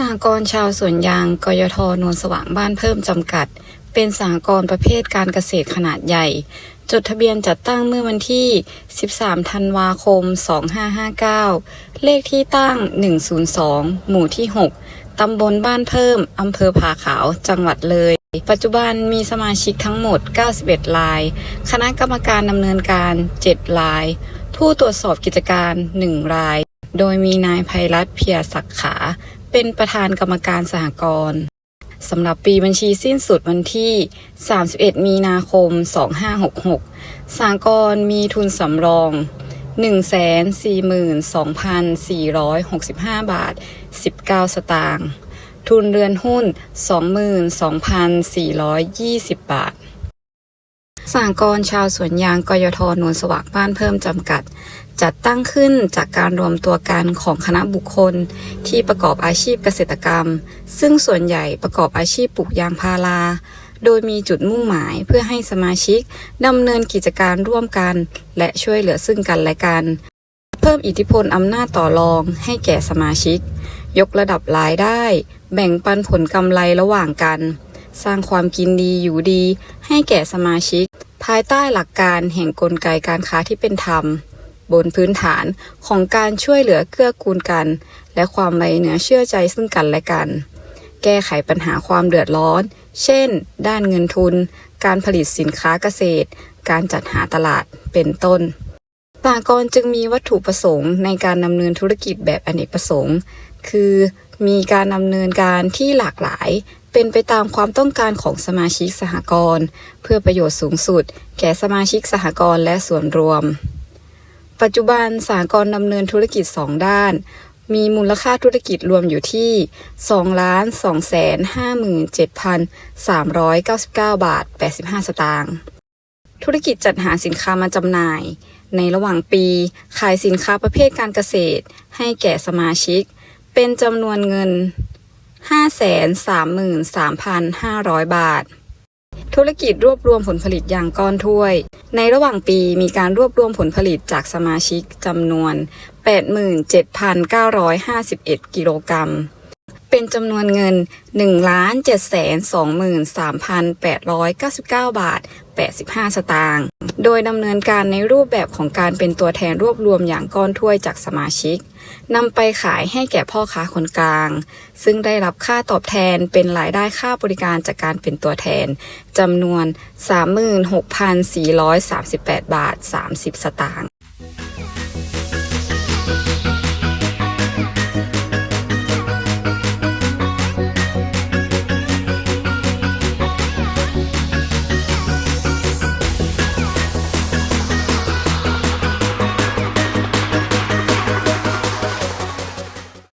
สหกรณ์ชาวสวนยางกยทนวลสว่างบ้านเพิ่มจำกัด เป็นสหกรณ์ประเภทการเกษตรขนาดใหญ่ จดทะเบียนจัดตั้งเมื่อวันที่ 13 ธันวาคม 2559 เลขที่ตั้ง 102 หมู่ที่ 6 ตำบลบ้านเพิ่ม อำเภอผาขาว จังหวัดเลย ปัจจุบันมีสมาชิกทั้งหมด 91 ราย คณะกรรมการดำเนินการ 7 ราย ผู้ตรวจสอบกิจการ1ราย โดยมีนายภัยรัตเพียรศักขา เป็นประธานกรรมการสหกรณ์สำหรับปีบัญชีสิ้นสุดวันที่ 31 มีนาคม 2566 สหกรณ์มีทุนสำรอง 142,465 บาท 19 สตางค์ ทุนเรือนหุ้น 22,420 บาท สหกรณ์ชาวสวนยางกยทนวลสว่างบ้านเพิ่มจำกัด จัดตั้งขึ้นจากการรวมตัวกันของคณะบุคคลที่ประกอบอาชีพเกษตรกรรม ซึ่งส่วนใหญ่ประกอบอาชีพปลูกยางพารา โดยมีจุดมุ่งหมายเพื่อให้สมาชิกดำเนินกิจการร่วมกัน และช่วยเหลือซึ่งกันและกัน เพิ่มอิทธิพลอำนาจต่อรองให้แก่สมาชิก ยกระดับรายได้ แบ่งปันผลกำไรระหว่างกัน สร้างความกินดีอยู่ดีให้แก่สมาชิก ภายใต้หลักการแห่งกลไกการค้าที่เป็นธรรม บนพื้นฐานของการช่วยเหลือเกื้อกูลกัน และความไว้เนื้อเชื่อใจซึ่งกันและกัน แก้ไขปัญหาความเดือดร้อน เช่น ด้านเงินทุน การผลิตสินค้าเกษตร การจัดหาตลาดเป็นต้นสหกรจึงมีวัตถุประสงค์ในการดำเนินธุรกิจแบบอเนกประสงค์ คือ มีการดำเนินการที่หลากหลาย เป็นไปตามความต้องการของสมาชิกสหกรณ์เพื่อประโยชน์สูงสุด แก่สมาชิกสหกรณ์และส่วนรวม ปัจจุบันสหกรณ์ดำเนินธุรกิจ 2 ด้าน มีมูลค่าธุรกิจรวมอยู่ที่2ล้าน2แสน57,399 บาท 85 สตางค์ธุรกิจจัดหาสินค้ามาจำหน่าย ในระหว่างปีขายสินค้าประเภทการเกษตร ให้แก่สมาชิก เป็นจำนวนเงิน 533,500 บาท ธุรกิจรวบรวมผลผลิตอย่างก้อนถ้วย ในระหว่างปีมีการรวบรวมผลผลิตจากสมาชิกจำนวน 87,951 กิโลกรัม เป็นจำนวนเงิน 1,723,899 บาท 85 สตางค์ โดยดำเนินการในรูปแบบของการเป็นตัวแทนรวบรวมอย่างก้อนถ้วยจากสมาชิกนำไปขายให้แก่พ่อค้าคนกลาง ซึ่งได้รับค่าตอบแทนเป็นรายได้ค่าบริการจากการเป็นตัวแทนจำนวน 36,438 บาท 30 สตางค์